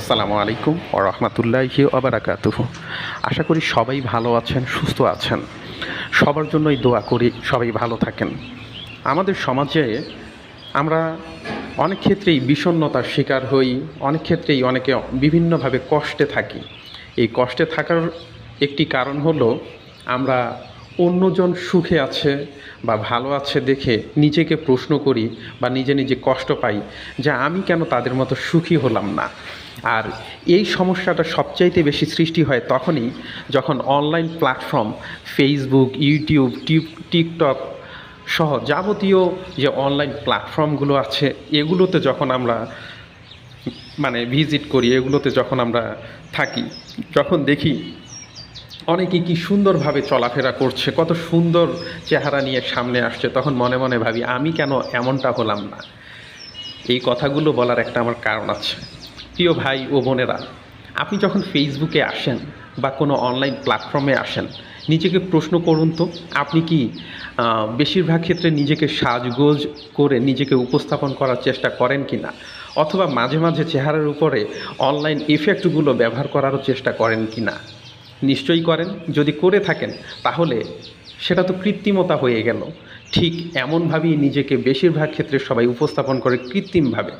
আসসালামু আলাইকুম ও রহমতুল্লাহি আবরাকাতুহ আশা করি সবাই ভালো আছেন, সুস্থ আছেন। সবার জন্যই দোয়া করি সবাই ভালো থাকেন। আমাদের সমাজে আমরা অনেক ক্ষেত্রেই বিষণ্ণতার শিকার হই, অনেক ক্ষেত্রেই অনেকে বিভিন্নভাবে কষ্টে থাকি। এই কষ্টে থাকার একটি কারণ হলো আমরা অন্যজন সুখে আছে বা ভালো আছে দেখে নিজেকে প্রশ্ন করি বা নিজে নিজে কষ্ট পাই যে আমি কেন তাদের মতো সুখী হলাম না? আর এই সমস্যাটা সবচাইতে বেশি সৃষ্টি হয় তখনই যখন online platform Facebook YouTube tube TikTok সহ যাবতীয় যে অনলাইন প্ল্যাটফর্মগুলো আছে, এগুলোতে যখন আমরা মানে ভিজিট করি, এগুলোতে যখন আমরা থাকি, যখন দেখি অনেকে কি সুন্দরভাবে চলাফেরা করছে, কত সুন্দর চেহারা নিয়ে সামনে আসছে, তখন মনে মনে ভাবি, আমি কেন এমনটা হলাম না? এই কথাগুলো বলার একটা আমার কারণ আছে। প্রিয় ভাই ও বোনেরা, আপনি যখন ফেসবুকে আসেন বা কোনো অনলাইন প্ল্যাটফর্মে আসেন, নিজেকে প্রশ্ন করুন তো, আপনি কি বেশিরভাগ ক্ষেত্রে নিজেকে সাজগোজ করে নিজেকে উপস্থাপন করার চেষ্টা করেন কি না? অথবা মাঝে মাঝে চেহারার উপরে অনলাইন ইফেক্টগুলো ব্যবহার করারও চেষ্টা করেন কি না? নিশ্চয়ই করেন। যদি করে থাকেন, তাহলে সেটা তো কৃত্রিমতা হয়ে গেল। ঠিক এমনভাবেই নিজেকে বেশিরভাগ ক্ষেত্রে সবাই উপস্থাপন করে কৃত্রিমভাবে।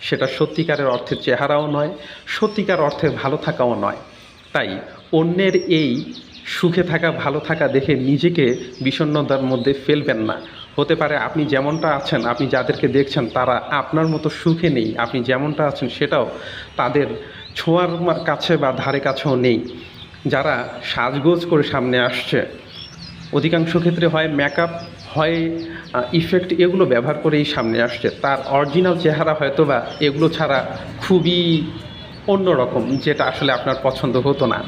সেটা সত্যিকারের অর্থে চেহারাও নয়, সত্যিকার অর্থে ভালো থাকাও নয়। তাই অন্যের এই সুখে থাকা, ভালো থাকা দেখে নিজেকে বিষণ্ণতার মধ্যে ফেলবেন না। হতে পারে আপনি যেমনটা আছেন, আপনি যাদেরকে দেখছেন, তারা আপনার মতো সুখে নেই। আপনি যেমনটা আছেন, সেটাও তাদের ছোঁয়ার কাছে বা ধারে কাছেও নেই। যারা সাজগোজ করে সামনে আসছে। অধিকাংশ ক্ষেত্রে হয় মেকআপ হয় ইফেক্ট এগুলো ব্যবহার করেই সামনে আসছে। তার অরিজিনাল চেহারা হয়তো বা এগুলো ছাড়া খুবই অন্যরকম, যেটা আসলে আপনার পছন্দ হতো না।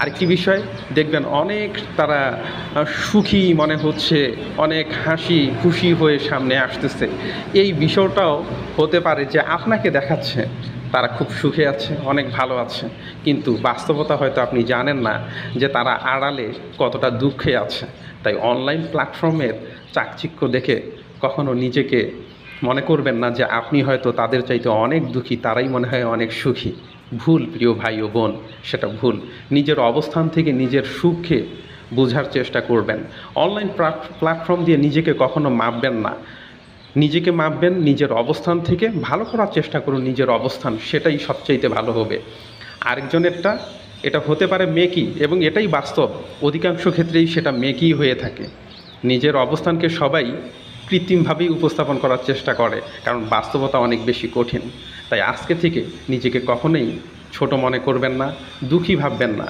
আরেকটি বিষয়, দেখবেন অনেক তারা সুখী মনে হচ্ছে, অনেক হাসি খুশি হয়ে সামনে আসতেছে। এই বিষয়টাও হতে পারে যে আপনাকে দেখাচ্ছে। তারা খুব সুখে আছে, অনেক ভালো আছে। কিন্তু বাস্তবতা হয়তো আপনি জানেন না যে তারা আড়ালে কতটা দুঃখে আছে। তাই অনলাইন প্ল্যাটফর্মের চাকচিক্য দেখে কখনো নিজেকে মনে করবেন না যে আপনি হয়তো তাদের চাইতে অনেক দুঃখী, তারাই মনে হয় অনেক সুখী। ভুল, প্রিয় ভাই ও বোন, সেটা ভুল। নিজের অবস্থান থেকে নিজের সুখকে বোঝার চেষ্টা করবেন। অনলাইন প্ল্যাটফর্ম দিয়ে নিজেকে কখনো মাপবেন না। নিজেকে মাপবেন, নিজের অবস্থান থেকে ভালো করার চেষ্টা করুন নিজের অবস্থান, সেটাই সবচাইতে ভালো হবে। আরেকজনেরটা, এটা হতে পারে মেকি এবং এটাই বাস্তব, অধিকাংশ ক্ষেত্রেই সেটা মেকি হয়ে থাকে। নিজের অবস্থানকে সবাই কৃত্রিমভাবেই উপস্থাপন করার চেষ্টা করে, কারণ বাস্তবতা অনেক বেশি কঠিন। তাই আজকে থেকে নিজেকে কখনোই ছোট মনে করবেন না, দুঃখী ভাববেন না।